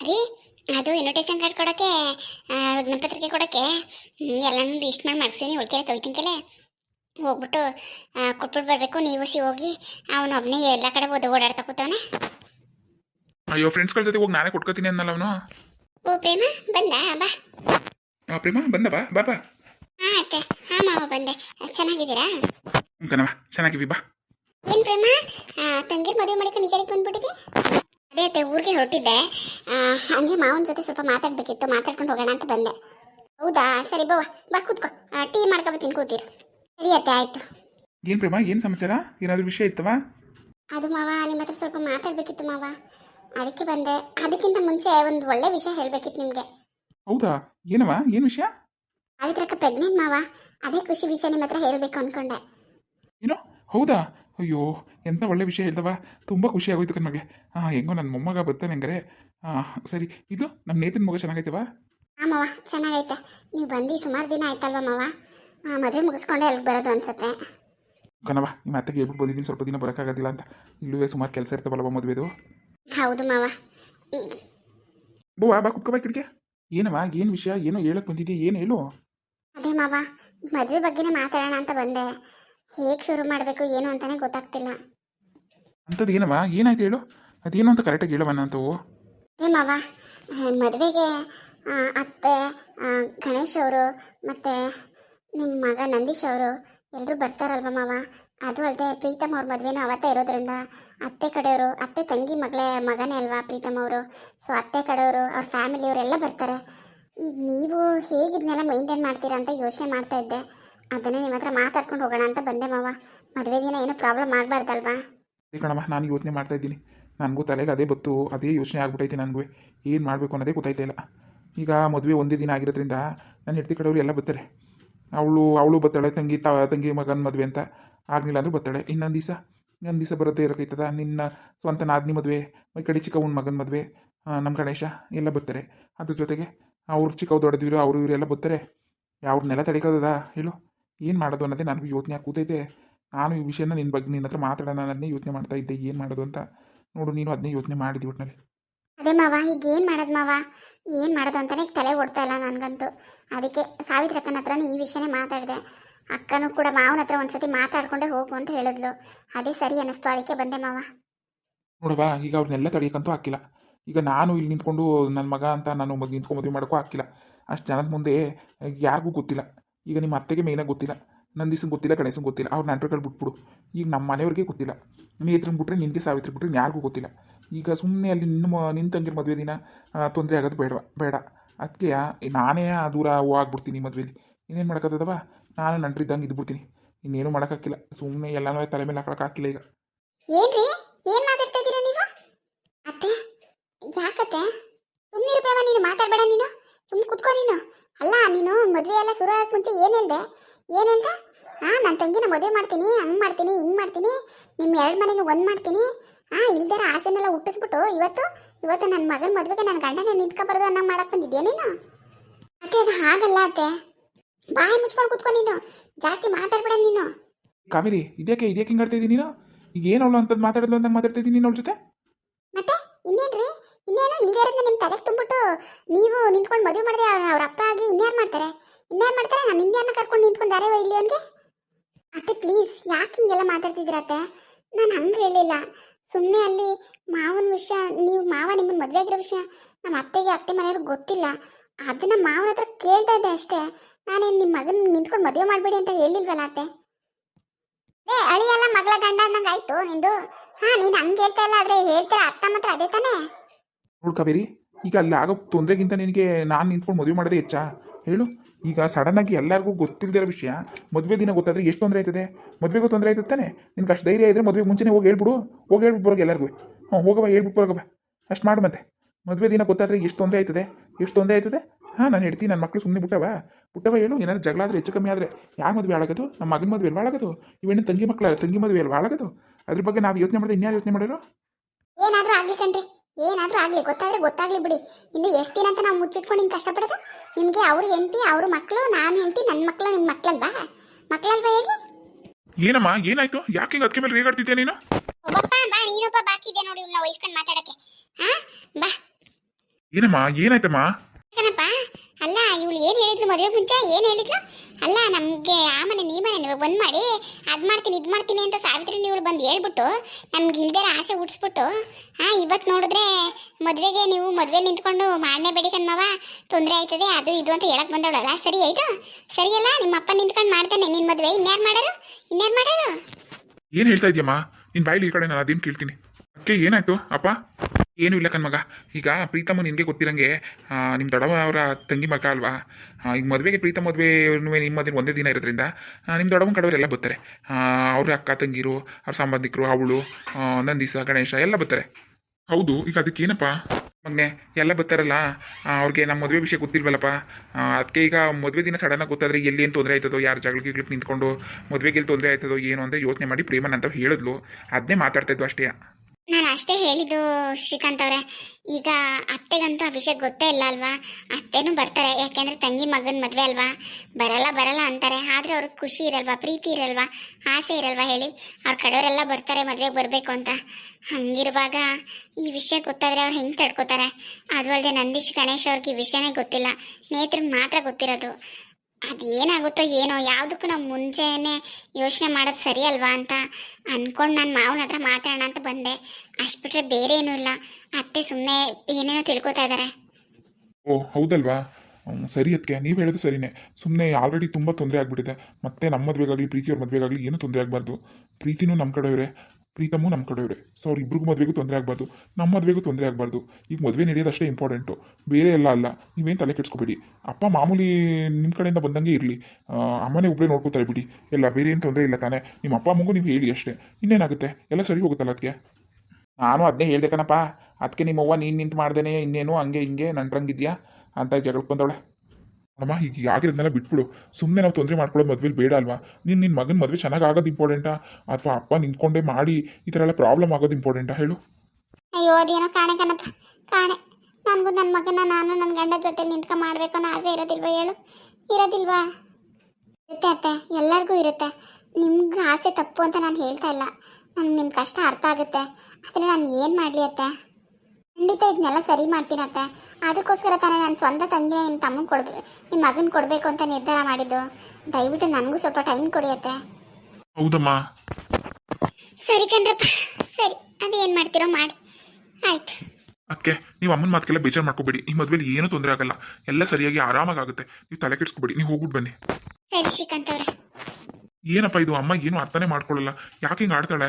ರೀ ಅದು invitation card ಕೊಡೋಕ್ಕೆ ಆ, ಜ್ಞಾಪತ್ರಿಕೆ ಕೊಡೋಕ್ಕೆ ಎಲ್ಲನೂ ಲಿಸ್ಟ್ ಮಾಡಿ ಮಾಡ್ತೀನಿ ಉಳ್ಕೆ ಕವಿತಿಂಕೆಲೆ. ಹೋಗ್ಬಿಟ್ಟು ಆ, ಕೊಟ್ಬಿಟ್ಟು ಬರಬೇಕು ನೀವು ಸಿ ಹೋಗಿ ಅವನು ಒಬ್ಬನೇ ಎಲ್ಲ ಕಡೆ ಹೋದ ಓಡಾಡ್ತಾ ಕೂತವನೆ. ಅಯ್ಯೋ ಫ್ರೆಂಡ್ಸ್ಗಳ ಜೊತೆ ಹೋಗಿ ನಾನೇ ಕೊಟ್ಕೋತೀನಿ ಅನ್ನಲ್ಲ ಅವನು. ಓ ಪ್ರೇಮ ಬಂದ? ಬಾ. ಪ್ರೇಮ ಬಂದ ಬಾ ಬಾ ಬಾ. ಹಾಂ ಅತ್ತೆ. ಹಾಂ ಮಾವ ಬಂದೆ. ಚೆನ್ನಾಗಿದ್ದೀರಾ? ಕಣವ ಚೆನ್ನಾಗಿವಿ ಬಾ. ಏನು ಪ್ರೇಮ? ತಂಗಿರ್ ಮದುವೆ ಮಾಡಿಕೊಂಡು ಈ ಕಡೆಗೆ ಬಂದ್ಬಿಟ್ಟಿದೆ? ಅದೇ ಅತ್ತೆ ಊರಿಗೆ ಹೊರಟಿದ್ದೆ. ಹಂಗೆ ಮಾವನ ಜೊತೆ ಸ್ವಲ್ಪ ಮಾತಾಡ್ಬೇಕಿತ್ತು ಮಾತಾಡ್ಕೊಂಡು ಹೋಗೋಣ ಅಂತ ಬಂದೆ. ಹೌದಾ? ಸರಿ ಬಾ ಬಾ ಕೂತ್ಕೋ. ಟೀ ಮಾಡ್ಕೊಬತ್ತೀನಿ ಕೂತಿರು. ಸರಿ ಅತ್ತೆ ಆಯ್ತು. ಏನು ಪ್ರೇಮ ಏನು ಸಮಾಚಾರ? ಏನಾದರೂ ವಿಷಯ ಇತ್ತವಾ? ಅದು ಮಾವ ನಿಮ್ಮ ಹತ್ರ ಸ್ವಲ್ಪ ಮಾತಾಡ್ಬೇಕಿತ್ತು ಮಾವ. ಅದಕ್ಕೆ ಬಂದೆ. ಅದಕ್ಕಿಂತ ಮುಂಚೆ ಒಂದು ಒಳ್ಳೆ ವಿಷಯ ಹೇಳಬೇಕಿತ್ತು ನಿಮಗೆ. ಹೌದಾ? ಏನವ ಏನು ವಿಷಯ? ಅದಕ್ಕೆ ಪ್ರೆಗ್ನೆಂಟ್ ಮಾವ. ಅದೇ ಖುಷಿ ವಿಷಯ ನಿಮ್ಮ ಹತ್ರ ಹೇಳಬೇಕು ಅನ್ಕೊಂಡೆ. ಏನೋ? ಹೌದಾ? ಅಯ್ಯೋ ಎಂಥ ಒಳ್ಳೆ ವಿಷಯ ಹೇಳ್ದವ ತುಂಬ ಖುಷಿ ಆಗೋಯ್ತು ಕಣ್ಮಗಳೇ ಹಾಂ ಹೆಂಗೋ ನನ್ನ ಮೊಮ್ಮಗ ಬರ್ತಾನೆ ಹಂಗಾರೆ. ಹಾಂ ಸರಿ ಇದು ನಮ್ಮ ನೇತನ ಮಗ ಚೆನ್ನಾಗೈತವಾ ಹಾಂ ಮಾವ ಚೆನ್ನಾಗೈತೆ. ನೀವು ಬಂದು ಸುಮಾರು ದಿನ ಆಯ್ತಲ್ವ ಮಾವ? ಮದುವೆ ಮುಗಿಸ್ಕೊಂಡೆ ಅಲ್ಲಿಗೆ ಬರೋದು ಅನ್ಸುತ್ತೆ. ಕಣವ ನಿಮ್ಮ ಅತ್ತೆಗೆ ಹೇಳ್ಬಿಟ್ಟು ಬಂದಿದ್ದೀನಿ ಸ್ವಲ್ಪ ದಿನ ಬರೋಕ್ಕಾಗೋದಿಲ್ಲ ಅಂತ. ಇಲ್ಲೂ ಸುಮಾರು ಕೆಲಸ ಇರ್ತವಲ್ಲವ ಮದುವೆದು? ಹೌದು ಮಾವ. ಹ್ಮ್. ಬಾ ಕುತ್ಕೋಬಾ ಕಿಡಿಕೆ ಏನವ ಏನು ವಿಷಯ ಏನೋ ಹೇಳಕ್ಕೆ ಬಂದಿದ್ದೆ ಏನು ಹೇಳು? ಅದೇ ಮಾವ ಮದುವೆ ಬಗ್ಗೆನೇ ಮಾತಾಡೋಣ ಅಂತ ಬಂದೆ. ಹೇಗೆ ಶುರು ಮಾಡಬೇಕು ಏನು ಅಂತಾನೆ ಗೊತ್ತಾಗ್ತಿಲ್ಲ. ಅಂಥದ್ದು ಏನವ ಏನಾಯ್ತು ಹೇಳು? ಅದೇನು ಅಂತ ಕರೆಕ್ಟಾಗಿ ಹೇಳವ ಓ ಏ ಮಾವ ಮದುವೆಗೆ ಅತ್ತೆ ಆ, ಗಣೇಶ್ ಅವರು ಮತ್ತು ನಿಮ್ಮ ಮಗ ನಂದೀಶ್ ಅವರು ಎಲ್ಲರೂ ಬರ್ತಾರಲ್ವ ಮಾವ? ಅದು ಅಲ್ಲದೆ ಪ್ರೀತಮ್ ಅವ್ರ ಮದುವೆನೂ ಅವತ್ತೇ ಇರೋದ್ರಿಂದ ಅತ್ತೆ ಕಡೆಯವರು ಅತ್ತೆ ತಂಗಿ ಮಗಳೇ ಮಗನೇ ಅಲ್ವಾ ಪ್ರೀತಮ್ ಅವರು? ಸೊ ಅತ್ತೆ ಕಡೆಯವರು ಅವ್ರ ಫ್ಯಾಮಿಲಿಯವರೆಲ್ಲ ಬರ್ತಾರೆ. ಈಗ ನೀವು ಹೇಗೆ ಇದನ್ನೆಲ್ಲ ಮೈಂಟೈನ್ ಮಾಡ್ತೀರಾ ಅಂತ ಯೋಚನೆ ಮಾಡ್ತಾ ಇದ್ದೆ. ಅದನ್ನೇ ನಿಮ್ಮ ಹತ್ರ ಮಾತಾಡ್ಕೊಂಡು ಹೋಗೋಣ ಅಂತ ಬಂದೆ ಮಾವ. ಮದುವೆ ದಿನ ಏನು ಪ್ರಾಬ್ಲಮ್ ಆಗಬಾರ್ದಲ್ವಾ? ಕಣವ ನಾನು ಯೋಚನೆ ಮಾಡ್ತಾ ಇದ್ದೀನಿ. ನನಗೂ ತಲೆಗೆ ಅದೇ ಬತ್ತು, ಅದೇ ಯೋಚನೆ ಆಗ್ಬಿಟ್ಟೈತಿ ನನಗೂ ಏನು ಮಾಡಬೇಕು ಅನ್ನೋದೇ ಗೊತ್ತಾಯ್ತಾ ಇಲ್ಲ. ಈಗ ಮದುವೆ ಒಂದೇ ದಿನ ಆಗಿರೋದ್ರಿಂದ ನನ್ನ ಹೆಂಡತಿ ಕಡೆಯವರು ಎಲ್ಲ ಬರ್ತಾರೆ. ಅವಳು ಅವಳು ಬತ್ತಾಳೆ ತಂಗಿ, ತ, ತಂಗಿ ಮಗನ ಮದುವೆ ಅಂತ. ಆಗಲಿಲ್ಲ ಅಂದರೂ ಬರ್ತಾಳೆ. ಇನ್ನೊಂದು ದಿವಸ ಇನ್ನೊಂದು ದಿವಸ ಬರೋದೇ ಇರೋಕೈತದ. ನಿನ್ನ ಸ್ವಂತ ನಾದಿನಿ ಮದುವೆ, ಮೈ ಕಡೆ ಚಿಕ್ಕವನ ಮಗನ ಮದುವೆ ನಮ್ಮ ಗಣೇಶ ಎಲ್ಲ ಬರ್ತಾರೆ. ಅದ್ರ ಜೊತೆಗೆ ಅವ್ರು ಚಿಕ್ಕವ್ ದೊಡ್ಡದಿರೋ, ಅವರು ಇವರು ಎಲ್ಲ ಬರ್ತಾರೆ. ಅವ್ರನ್ನೆಲ್ಲ ತಡಿಕೋದದ ಹೇಳು. ಏನು ಮಾಡೋದು ಅನ್ನೋದೇ ನನಗೂ ಯೋಚನೆ ಕೂತೈತೆ ನಾನು ಈ ವಿಷಯನ ನಿನ್ನ ಬಗ್ಗೆ ನಿನ್ನ ಹತ್ರ ಮಾತಾಡೋಣ ಅದನ್ನೇ ಯೋಚನೆ ಮಾಡ್ತಾ ಇದ್ದೆ. ಏನು ಮಾಡೋದು ಅಂತ. ನೋಡು ನೀನು ಅದನ್ನೇ ಯೋಚನೆ ಮಾಡಿದ್ವಿ ಒಟ್ಟಿನಲ್ಲಿ ಅದೇ ಮಾವ ಈಗ ಏನು ಮಾಡೋದು ಮಾವ? ಏನು ಮಾಡೋದು ಅಂತಲೇ ತಲೆ ಓಡ್ತಾ ಇಲ್ಲ ನನಗಂತೂ. ಅದಕ್ಕೆ ಸಾವಿತ್ರಕ್ಕನ ಹತ್ರನೇ ಈ ವಿಷಯನೇ ಮಾತಾಡಿದೆ. ಅಕ್ಕನೂ ಕೂಡ ಮಾವನ ಹತ್ರ ಒಂದ್ಸತಿ ಮಾತಾಡ್ಕೊಂಡೆ ಹೋಗು ಅಂತ ಹೇಳಿದ್ಲು. ಅದೇ ಸರಿ ಅನ್ನಿಸ್ತು. ಅದಕ್ಕೆ ಬಂದೆ ಮಾವ. ನೋಡವಾ ಈಗ ಅವ್ರನ್ನೆಲ್ಲ ತಡೆಯೋಕ್ಕಂತೂ ಹಾಕಿಲ್ಲ. ಈಗ ನಾನು ಇಲ್ಲಿ ನಿಂತ್ಕೊಂಡು ನನ್ನ ಮಗ ಅಂತ ನಾನು ಮಗ ನಿಂತ್ಕೊಂಡು ಮದುವೆ ಮಾಡೋಕ್ಕೂ ಹಾಕಿಲ್ಲ. ಅಷ್ಟು ಜನದ ಮುಂದೆ ಯಾರಿಗೂ ಗೊತ್ತಿಲ್ಲ. ಈಗ ನಿಮ್ಮ ಅತ್ತೆಗೆ ಮೇಯ್ನಾಗಿ ಗೊತ್ತಿಲ್ಲ. ನಂದಿಸಂಗೆ ಗೊತ್ತಿಲ್ಲ ಗಣೇಶಂಗೆ ಗೊತ್ತಿಲ್ಲ. ಅವ್ರ ನಂಟರುಗಳು ಬಿಟ್ಬಿಡು. ಈಗ ನಮ್ಮ ಮನೆಯವ್ರಿಗೆ ಗೊತ್ತಿಲ್ಲ. ನೇತ್ರನ್ ಬಿಟ್ರೆ ನಿನಗೆ ಸಾವಿತ್ರಿ ಬಿಟ್ರೆ ಯಾರಿಗೂ ಗೊತ್ತಿಲ್ಲ. ಈಗ ಸುಮ್ಮನೆ ಅಲ್ಲಿ ನಿನ್ನ ನಿನ್ನ ತಂಗಿರ ಮದುವೆ ದಿನ ತೊಂದರೆ ಆಗೋದು ಬೇಡವಾ, ಬೇಡ. ಅದಕ್ಕೆ ನಾನೇ ದೂರ ಹೋಗ್ಬಿಡ್ತೀನಿ ಮದುವೆಲಿ. ಇನ್ನೇನು ಮಾಡೋಕ್ಕದವ ನಾನು ನಂಟ್ರಿದ್ದಂಗೆ ಇದ್ಬಿಡ್ತೀನಿ. ಇನ್ನೇನು ಮಾಡೋಕ್ಕಾಗಿಲ್ಲ ಸುಮ್ಮನೆ ಎಲ್ಲನೂ ತಲೆ ಮೇಲೆ ಹಾಕೋಕ್ಕಾಗಿಲ್ಲ ಈಗ ಏನ್ರಿ ಏನು ಮಾತಾಡ್ತಾ ಇದ್ದೀರಾ ನೀವು ಅತ್ತೆ ಯಾಕತ್ತೆ ಸುಮ್ಮನೆ ರೂಪಾಯವ ನೀನು ಮಾತಾಡಬೇಡ ನೀನು ಸುಮ್ಮನೆ ಕುತ್ಕೋ ನೀನು ಅಲ್ಲ ನೀನು ಮದುವೆ ಎಲ್ಲ ಶುರು ಆಗಕ್ಕೆ ಮುಂಚೆ ಏನು ಹೇಳ್ದೆ? ಏನು ಹೇಳ್ದೆ? ಹಾಂ ನನ್ನ ತಂಗಿನ ಮದುವೆ ಮಾಡ್ತೀನಿ ಹಂಗೆ ಮಾಡ್ತೀನಿ ಹಿಂಗೆ ಮಾಡ್ತೀನಿ ನಿಮ್ಮ ಎರಡು ಮನೆನೂ ಒಂದು ಮಾಡ್ತೀನಿ. ಹಾಂ ಇಲ್ದಿರ ಆಸೆನೆಲ್ಲ ಹುಟ್ಟಿಸ್ಬಿಟ್ಟು ಇವತ್ತು ಇವತ್ತು ನನ್ನ ಮಗನ ಮದುವೆಗೆ ನನ್ನ ಗಂಡನೇ ನಿಂತ್ಕೊಬಾರ್ದು ಅನ್ನೋ ಮಾಡಕ್ಕೆ ಬಂದಿದ್ಯಾ ನೀನು? ಅತ್ತೆ ಅದು ಹಾಗಲ್ಲ ಅತ್ತೆ. ಬಾಯಿ ಮುಚ್ಕೊಂಡು ಕುತ್ಕೊ ನೀನು. ಜಾಸ್ತಿ ಮಾತಾಡ್ಬಿಡ ನೀನು. ಕಾವೇರಿ ಇದ್ಯಾಕೆ ಇದ್ಯಾಕೆ ಹಿಂಗೆ ಆಡ್ತಾ ಇದ್ದೀನಿ ನೀನು? ಈಗ ಏನು ಅವಳು ಅಂತದ್ದು ಮಾತಾಡಿದ್ಲು ಅಂತ ಮಾತಾಡ್ತಾ ಇದ್ದೀನಿ ನೀನು ಅವಳ ಜೊತೆ? ಮತ್ತೆ ಇನ್ನೇನ್ರಿ? ಇನ್ನೇನು ಇಲ್ದೇ ಇರೋದನ್ನ ನಿಮ್ಮ ತಲೆಗೆ ತುಂಬಿಟ್ಟು ನೀವು ನಿಂತ್ಕೊಂಡು ಮದುವೆ ಮಾಡಿದೆ ಅವ್ರ ಅಪ್ಪ ಆಗಿ ಇನ್ಯಾರು ಮಾಡ್ತಾರೆ? ಇನ್ಯಾರು ಮಾಡ್ತಾರೆ? ನಾನು ಇನ್ಯಾರನ್ನ ಕರ್ಕೊಂಡು ನಿಂತ್ಕೊಂಡು ದಾರೆ ಇಲ್ಲಿ ಅವನಿಗೆ ಅತ್ತೆ ಪ್ಲೀಸ್ ಯಾಕೆ ಹಿಂಗೆಲ್ಲ ಮಾತಾಡ್ತಿದ್ದೀರ ಅತ್ತೆ? ನಾನು ಹಂಗೆ ಹೇಳಿಲ್ಲ ಸುಮ್ಮನೆ ಅಲ್ಲಿ ಮಾವನ ವಿಷಯ, ನೀವು ಮಾವ ನಿಮ್ಮನ್ನ ಮದುವೆ ಆಗಿರೋ ವಿಷಯ ನಮ್ಮ ಅತ್ತೆಗೆ, ಅತ್ತೆ ಮನೆಯವ್ರಿಗೆ ಗೊತ್ತಿಲ್ಲ. ಅದನ್ನು ಮಾವನ ಹತ್ರ ಕೇಳ್ತಾ ಇದ್ದೆ ಅಷ್ಟೇ. ನಾನೇನು ನಿಮ್ಮ ಮಗನ ನಿಂತ್ಕೊಂಡು ಮದುವೆ ಮಾಡಬೇಡಿ ಅಂತ ಹೇಳಿಲ್ವಲ್ಲ ಅತ್ತೆ? ಏ, ಅಳಿಯಲ್ಲ ಮಗಳ ಗಂಡ ಅನ್ನಂಗೆ ಆಯಿತು ನಿಂದು? ಹಾ, ನೀನು ಹಂಗೆ ಹೇಳ್ತಾ ಇಲ್ಲ, ಆದರೆ ಹೇಳ್ತೀರ ಅರ್ಥ ಮಾತ್ರ ಅದೇ ತಾನೇ? ನೋಡು ಈಗ ಅಲ್ಲಿ ಆಗೋ ತೊಂದರೆಗಿಂತ ನಿನಗೆ ನಾನು ನಿಂತ್ಕೊಂಡು ಮದುವೆ ಮಾಡೋದೇ ಹೆಚ್ಚಾ? ಹೇಳು. ಈಗ ಸಡನ್ನಾಗಿ ಎಲ್ಲರಿಗೂ ಗೊತ್ತಿಲ್ಲದಿರೋ ವಿಷಯ, ಮದುವೆ ದಿನ ಗೊತ್ತಾದ್ರೆ ಎಷ್ಟು ತೊಂದರೆ ಆಯ್ತದೆ? ಮದುವೆಗೂ ತೊಂದರೆ ಆಯ್ತದೆ ತಾನೆ? ನಿನ್ಗೆ ಅಷ್ಟು ಧೈರ್ಯ ಇದ್ದರೆ ಮದುವೆ ಮುಂಚೆನೇ ಹೋಗಿ ಹೇಳ್ಬಿಡು. ಹೋಗಿ ಹೇಳ್ಬಿಟ್ಟು ಬರೋಗೆ ಎಲ್ಲರಿಗೂ. ಹ್ಞೂ ಹೋಗವ ಹೇಳ್ಬಿಟ್ಟು ಬರೋಗವ ಅಷ್ಟು ಮಾಡು ಮತ್ತೆ. ಮದುವೆ ದಿನ ಗೊತ್ತಾದ್ರೆ ಎಷ್ಟು ತೊಂದರೆ ಆಯ್ತದೆ? ಎಷ್ಟು ತೊಂದರೆ ಆಯ್ತದೆ? ಹಾಂ, ನಾನು ಹೇಳ್ತೀನಿ ನನ್ನ ಮಕ್ಕಳು ಸುಮ್ಮನೆ ಬಿಟ್ಟವ. ಬಿಟ್ಟವ ಹೇಳು, ಏನಾದ್ರು ಜಗಳ ಆದರೆ ಹೆಚ್ಚು ಕಮ್ಮಿ ಆದರೆ. ಯಾರು ಮದುವೆ ಹಾಳಾಗೋದು? ನಮ್ಮ ಮಗನ ಮದುವೆ ಅಲ್ವಾ ಹಾಳಾಗೋದು? ಇವೇನು ತಂಗಿ ಮಕ್ಕಳ ತಂಗಿ ಮದುವೆ ಅಲ್ವಾ ಹಾಳಾಗೋದು? ಅದ್ರ ಬಗ್ಗೆ ನಾವು ಯೋಚನೆ ಮಾಡಿದ್ರೆ ಇನ್ಯಾರು ಯೋಚನೆ ಮಾಡಿರೋ ಏನಾದರೂ ಆಗಲಿ ಕಣ್ರಿ. ಏನಾದ್ರೂ ಆಗಲಿ ಗೊತ್ತಾದರೆ ಗೊತ್ತಾಗಲಿ ಬಿಡಿ. ಇನ್ನು ಎಷ್ಟು ದಿನ ಅಂತ ನಾವು ಮುಚ್ಚಿಟ್ಕೊಂಡು ಹಿಂಗೆ ಕಷ್ಟಪಡೋದು? ನಿಮಗೆ ಅವ್ರ ಹೆಂಡತಿ ಅವ್ರ ಮಕ್ಕಳು ನಾನು ಹೆಂಡತಿ ನನ್ನ ಮಕ್ಕಳು ನಿಮ್ಮ ಮಕ್ಕಳಲ್ವಾ ಮಕ್ಕಳಲ್ವಾ ಹೇಳಿ? ಏನಮ್ಮ ಏನಾಯ್ತು? ಯಾಕೆ ಹಿಂಗೆ ಅದಕ್ಕೆ ಮೇಲೆ ರೇಗಾಡ್ತಿದ್ದೆ ನೀನು? ಒಬ್ಬಪ್ಪ ಬಾ ನೀನೊಬ್ಬ ಬಾಕಿ ಇದೆ ನೋಡಿ ಇವ್ನ ವಹಿಸ್ಕೊಂಡು ಮಾತಾಡಕ್ಕೆ. ಹಾ ಬಾ. ಏನಮ್ಮ ಏನಾಯ್ತಮ್ಮ? ಕಣಪ್ಪ ಅಲ್ಲ, ಇವಳು ಏನು ಹೇಳಿದ್ಲು ಮದುವೆ ಮುಂಚೆ ಏನು ಹೇಳಿದ್ಲು? ಅಲ್ಲ, ನಮಗೆ ಆ ಮನೆ ನೀ ಮನೆ ಬಂದ್ ಮಾಡಿ, ಅದು ಮಾಡ್ತೀನಿ, ಇದು ಮಾಡ್ತೀನಿ ಅಂತ ಸಾವಿತ್ರಿ ನೀವು ಬಂದು ಹೇಳ್ಬಿಟ್ಟು, ನಮ್ಗೆ ಇಲ್ದೇ ಆಸೆ ಹುಡ್ಸ್ಬಿಟ್ಟು ಹಾಂ ಇವತ್ತು ನೋಡಿದ್ರೆ ಮದುವೆಗೆ ನೀವು ಮದುವೆ ನಿಂತ್ಕೊಂಡು ಮಾಡನೆ ಬೇಡಿ ಕಣ್ಮವ ತೊಂದರೆ ಆಯ್ತದೆ, ಅದು ಇದು ಅಂತ ಹೇಳಕ್ಕೆ ಬಂದವಳಲ್ಲ? ಸರಿ ಆಯ್ತು? ಸರಿಯಲ್ಲ ನಿಮ್ಮ ಅಪ್ಪ ನಿಂತ್ಕೊಂಡು ಮಾಡ್ತಾನೆ ನಿನ್ನ ಮದುವೆ ಇನ್ಯಾರು ಮಾಡೋರು ಇನ್ಯಾರು ಮಾಡೋರು ಏನು ಹೇಳ್ತಾ ಇದೆಯಮ್ಮ? ನಿನ್ನ ಬಾಯಿಲಿ ಈ ಕಡೆ ನಾನು ಅದೇನು ಕೇಳ್ತೀನಿ. ಅಕ್ಕೆ ಏನಾಯ್ತು, ಅಪ್ಪ? ಏನೂ ಇಲ್ಲ ಕಣ್ಮಗ. ಈಗ ಪ್ರೀತಮ್ಮ ನಿನಗೆ ಗೊತ್ತಿರಂಗೆ ನಿಮ್ಮ ದೊಡ್ಡಮ್ಮ ಅವರ ತಂಗಿ ಮಗ ಅಲ್ವಾ? ಈಗ ಮದುವೆಗೆ ಪ್ರೀತಮ್ ಮದುವೆ ನಿಮ್ಮ ಮದುವೆ ಒಂದೇ ದಿನ ಇರೋದ್ರಿಂದ ನಿಮ್ಮ ದೊಡವನ ಕಡೆಯವರೆಲ್ಲ ಬರ್ತಾರೆ. ಅವ್ರ ಅಕ್ಕ ತಂಗಿರು, ಅವ್ರ ಸಂಬಂಧಿಕರು, ಅವಳು ನಂದಿಸ, ಗಣೇಶ ಎಲ್ಲ ಬರ್ತಾರೆ. ಹೌದು, ಈಗ ಅದಕ್ಕೇನಪ್ಪ ಮೊನ್ನೆ ಎಲ್ಲ ಬರ್ತಾರಲ್ಲ ಅವ್ರಿಗೆ ನಮ್ಮ ಮದುವೆ ವಿಷಯ ಗೊತ್ತಿಲ್ವಲ್ಲಪ್ಪ? ಅದಕ್ಕೆ ಈಗ ಮದುವೆ ದಿನ ಸಡನ್ನಾಗಿ ಗೊತ್ತಾದ್ರೆ ಎಲ್ಲಿ ಏನು ತೊಂದರೆ ಆಯ್ತದೋ, ಯಾರು ಜಗಳ ಗಿಗ್ಲಿಕ್ಕೆ ನಿಂತ್ಕೊಂಡು ಮದುವೆಗೆ ಎಲ್ಲಿ ತೊಂದರೆ ಆಯ್ತದೋ, ಏನು ಅಂತ ಯೋಚನೆ ಮಾಡಿ ಪ್ರೇಮನ್ ಅಂತ ಹೇಳಿದ್ಲು. ಅದನ್ನೇ ಮಾತಾಡ್ತಾ ಇದ್ದು ಅಷ್ಟೇ. ನಾನು ಅಷ್ಟೇ ಹೇಳಿದ್ದು ಶ್ರೀಕಾಂತ್ ಅವರೇ. ಈಗ ಅತ್ತೆಗಂತೂ ಆ ವಿಷಯ ಗೊತ್ತೇ ಇಲ್ಲ ಅಲ್ವಾ? ಅತ್ತೆನೂ ಬರ್ತಾರೆ. ಯಾಕೆಂದ್ರೆ ತಂಗಿ ಮಗನ ಮದುವೆ ಅಲ್ವಾ? ಬರಲ್ಲ ಬರಲ್ಲ ಅಂತಾರೆ. ಆದ್ರೆ ಅವ್ರಿಗೆ ಖುಷಿ ಇರಲ್ವಾ, ಪ್ರೀತಿ ಇರಲ್ವಾ, ಆಸೆ ಇರಲ್ವಾ ಹೇಳಿ? ಅವ್ರ ಕಡೆಯವರೆಲ್ಲ ಬರ್ತಾರೆ, ಮದುವೆಗೆ ಬರಬೇಕು ಅಂತ. ಹಂಗಿರುವಾಗ ಈ ವಿಷಯ ಗೊತ್ತಾದ್ರೆ ಅವ್ರು ಹೆಂಗೆ ತಡ್ಕೋತಾರೆ? ಅದು ಅಲ್ಲದೆ ನಂದೀಶ್ ಗಣೇಶ್ ಅವ್ರಿಗೆ ಈ ವಿಷಯನೇ ಗೊತ್ತಿಲ್ಲ. ನೇತ್ರ ಮಾತ್ರ ಗೊತ್ತಿರೋದು. ಅದು ಏನಾಗುತ್ತೋ ಏನೋ, ಯಾವುದಕ್ಕೂ ನಾವು ಮುಂಚೆನೇ ಯೋಚನೆ ಮಾಡೋದು ಸರಿ ಅಲ್ವಾ ಅಂತ ಅಂದ್ಕೊಂಡು ನಾನು ಮಾವನ ಹತ್ರ ಮಾತಾಡೋಣ ಅಂತ ಬಂದೆ. ಅಷ್ಟು ಬಿಟ್ಟರೆ ಬೇರೆ ಏನೂ ಇಲ್ಲ. ಅತ್ತೆ ಸುಮ್ಮನೆ ಏನೇನೋ ತಿಳ್ಕೊತಾ ಇದ್ದಾರೆ ಓ, ಹೌದಲ್ವಾ? ಸರಿ ಅದಕ್ಕೆ ನೀವು ಹೇಳೋದು ಸರಿನೇ. ಸುಮ್ಮನೆ ಆಲ್ರೆಡಿ ತುಂಬ ತೊಂದರೆ ಆಗ್ಬಿಟ್ಟಿದೆ. ಮತ್ತೆ ನಮ್ಮ ಮದುವೆಗಾಗಲಿ, ಪ್ರೀತಿಯವ್ರ ಮದುವೆಗಾಗಲಿ ಏನೂ ತೊಂದರೆ ಆಗಬಾರ್ದು. ಪ್ರೀತಿನೂ ನಮ್ಮ ಕಡೆಯವರೇ. ಪ್ರೀತಮು ನಮ್ಮ ಕಡೆಯವ್ರೆ ಸೊ ಅವ್ರ ಇಬ್ರಿಗೂ ಮದುವೆಗೂ ತೊಂದರೆ ಆಗಬಾರ್ದು. ನಮ್ಮ ಮದುವೆಗೂ ತೊಂದರೆ ಆಗಬಾರ್ದು. ಈಗ ಮದುವೆ ನಡೆಯೋದಷ್ಟೇ ಇಂಪಾರ್ಟೆಂಟು ಬೇರೆ ಎಲ್ಲ ಅಲ್ಲ. ನೀವೇನು ತಲೆ ಕೆಡ್ಸ್ಕೊಬೇಡಿ. ಅಪ್ಪ ಮಾಮೂಲಿ ನಿಮ್ಮ ಕಡೆಯಿಂದ ಬಂದಂಗೆ ಇರಲಿ. ಅಮ್ಮನೇ ಒಬ್ಬರೇ ನೋಡ್ಕೋತಾರೆ ಬಿಡಿ. ಎಲ್ಲ, ಬೇರೆ ಏನು ತೊಂದರೆ ಇಲ್ಲ ತಾನೇ. ನಿಮ್ಮ ಅಪ್ಪ, ಅಮ್ಮಗೂ ನೀವು ಹೇಳಿ ಅಷ್ಟೇ. ಇನ್ನೇನಾಗುತ್ತೆ? ಎಲ್ಲ ಸರಿ ಹೋಗುತ್ತಲ್ಲ ಅದಕ್ಕೆ ನಾನು ಅದನ್ನೇ ಹೇಳ್ದೆ ಕಣಪ್ಪ. ಅದಕ್ಕೆ ನಿಮ್ಮವ್ವ ನೀನು ನಿಂತು ಮಾಡ್ದೇನೆ, ಇನ್ನೇನು ಹಂಗೆ ಹಿಂಗೆ ನಂಟ್ರಂಗಿದ್ಯಾ ಅಂತ ಜಗಳಕ್ಕೆ ಬಂದವಳೆ. ಅಮ್ಮ, ಹೀಗೆ ಆಗಿರೋದನ್ನೆಲ್ಲ ಬಿಟ್ಬಿಡು. ಸುಮ್ಮನೆ ನಾವು ತೊಂದರೆ ಮಾಡ್ಕೊಳ್ಳೋದು ಮದ್ವೆಲಿ ಬೇಡ ಅಲ್ವಾ? ನೀನು ನಿನ್ನ ಮಗನ ಮದುವೆ ಚೆನ್ನಾಗಿ ಆಗೋದು ಇಂಪಾರ್ಟೆಂಟಾ ಅಥವಾ ಅಪ್ಪ ನಿಂತ್ಕೊಂಡೆ ಮಾಡಿ ಈ ಥರ ಎಲ್ಲ ಪ್ರಾಬ್ಲಮ್ ಆಗೋದು ಇಂಪಾರ್ಟೆಂಟಾ ಹೇಳು. ಅಯ್ಯೋ, ಅದೇನೋ ಕಾಣೆ ಕಣಪ್ಪ. ಕಾಣೆ. ನನಗೂ ನನ್ನ ಮಗನ ನಾನು ನನ್ನ ಗಂಡ ಜೊತೆ ನಿಂತ್ಕೊಂಡು ಮಾಡಬೇಕು ಅನ್ನೋ ಆಸೆ ಇರೋದಿಲ್ವಾ ಹೇಳು? ಇರೋದಿಲ್ವಾ? ಇರುತ್ತೆ ಅತ್ತೆ. ಎಲ್ಲರಿಗೂ ಇರುತ್ತೆ. ನಿಮ್ಗೆ ಆಸೆ ತಪ್ಪು ಅಂತ ನಾನು ಹೇಳ್ತಾ ಇಲ್ಲ. ನನಗೆ ನಿಮ್ಮ ಕಷ್ಟ ಅರ್ಥ ಆಗುತ್ತೆ. ಆದರೆ ನಾನು ಏನು ಮಾಡಲಿ ಅತ್ತೆ? ಖಂಡಿತ ಇದನ್ನೆಲ್ಲ ಸರಿ ಮಾಡ್ತೀನತ್ತೆ ಅದಕ್ಕೋಸ್ಕರ ತಾನೇ ನನ್ನ ಸ್ವಂತ ತಂಗಿನ ನಿಮ್ಮ ತಮ್ಮನ ಕೊಡ್ಬೇಕು ನಿಮ್ಮ ಮಗನ ಕೊಡಬೇಕು ಅಂತ ನಿರ್ಧಾರ ಮಾಡಿದ್ದು. ದಯವಿಟ್ಟು ನನಗೂ ಸ್ವಲ್ಪ ಟೈಮ್ ಕೊಡಿಯತ್ತೆ ಹೌದಮ್ಮ. ಸರಿ ಕಣ್ರಪ್ಪ ಸರಿ. ಅದೇನು ಮಾಡ್ತೀರೋ ಮಾಡಿ. ಆಯ್ತು. ಅದಕ್ಕೆ ನೀವು ಅಮ್ಮನ ಮಾತಕ್ಕೆಲ್ಲ ಬೇಜಾರು ಮಾಡ್ಕೋಬೇಡಿ. ಈ ಮದುವೆಲಿ ಏನೂ ತೊಂದರೆ ಆಗಲ್ಲ. ಎಲ್ಲ ಸರಿಯಾಗಿ ಆರಾಮಾಗಿ ಆಗುತ್ತೆ ನೀವು ತಲೆ ಕೆಡಿಸ್ಕೋಬೇಡಿ. ನೀವು ಹೋಗ್ಬಿಟ್ಟು ಬನ್ನಿ. ಸರಿ ಶ್ರೀಕಾಂತ್ ಅವರೇ. ಏನಪ್ಪ ಇದು? ಅಮ್ಮ ಏನು ಅರ್ಥನೇ ಮಾಡ್ಕೊಳ್ಳಲ್ಲ. ಯಾಕೆ ಹಿಂಗೆ ಆಡ್ತಾಳೆ?